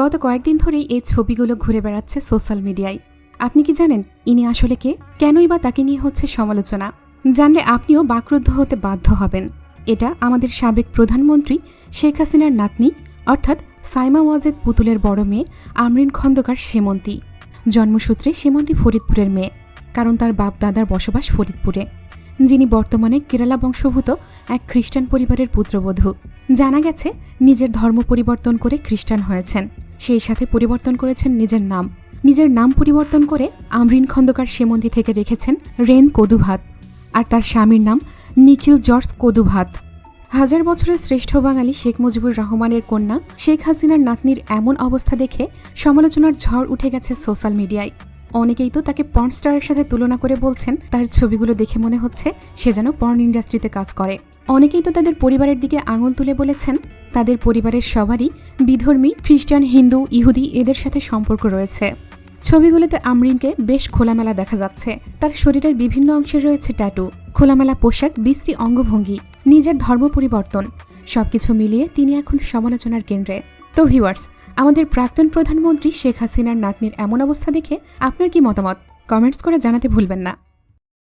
গত কয়েকদিন ধরেই এই ছবিগুলো ঘুরে বেড়াচ্ছে সোশ্যাল মিডিয়ায়। আপনি কি জানেন ইনি আসলে কে? কেনই বা তাকে নিয়ে হচ্ছে সমালোচনা? জানলে আপনিও বাকরুদ্ধ হতে বাধ্য হবেন। এটা আমাদের সাবেক প্রধানমন্ত্রী শেখ হাসিনার নাতনি, অর্থাৎ সাইমা ওয়াজেদ পুতুলের বড় মেয়ে, আমরিন খন্দকার সেমন্তী। জন্মসূত্রে সেমন্তী ফরিদপুরের মেয়ে, কারণ তার বাপ দাদার বসবাস ফরিদপুরে, যিনি বর্তমানে কেরালা বংশভূত এক খ্রিস্টান পরিবারের পুত্রবধূ। জানা গেছে, নিজের ধর্ম পরিবর্তন করে খ্রিস্টান হয়েছেন। সেই সাথে পরিবর্তন করেছেন নিজের নাম। নিজের নাম পরিবর্তন করে আমরিন খন্দকার সেমন্তী থেকে রেখেছেন রেন কদুভাত আর তার স্বামীর নাম নিখিল জর্জ কদুভাত। হাজার বছরের শ্রেষ্ঠ বাঙালি শেখ মুজিবুর রহমানের কন্যা শেখ হাসিনার নাতনির এমন অবস্থা দেখে সমালোচনার ঝড় উঠে গেছে সোশ্যাল মিডিয়ায়। অনেকেই তো তাকে পর্ন স্টারের সাথে তুলনা করে বলছেন, তার ছবিগুলো দেখে মনে হচ্ছে সে যেন পর্ন ইন্ডাস্ট্রিতে কাজ করে। অনেকেই তো তাদের পরিবারের দিকে আঙুল তুলে বলেছেন তাদের পরিবারের সবারই বিধর্মী, খ্রিস্টান, হিন্দু, ইহুদি এদের সাথে সম্পর্ক রয়েছে। ছবিগুলোতে আমরিনকে বেশ খোলামেলা দেখা যাচ্ছে। তার শরীরের বিভিন্ন অংশে রয়েছে ট্যাটু, খোলামেলা পোশাক বিশ্রী অঙ্গভঙ্গি, নিজের ধর্ম পরিবর্তন। সবকিছু মিলিয়ে তিনি এখন সমালোচনার কেন্দ্রে। তো ভিউয়ার্স, আমাদের প্রাক্তন প্রধানমন্ত্রী শেখ হাসিনার নাতনির এমন অবস্থা দেখে আপনার কি মতামত? কমেন্টস করে জানাতে ভুলবেন না।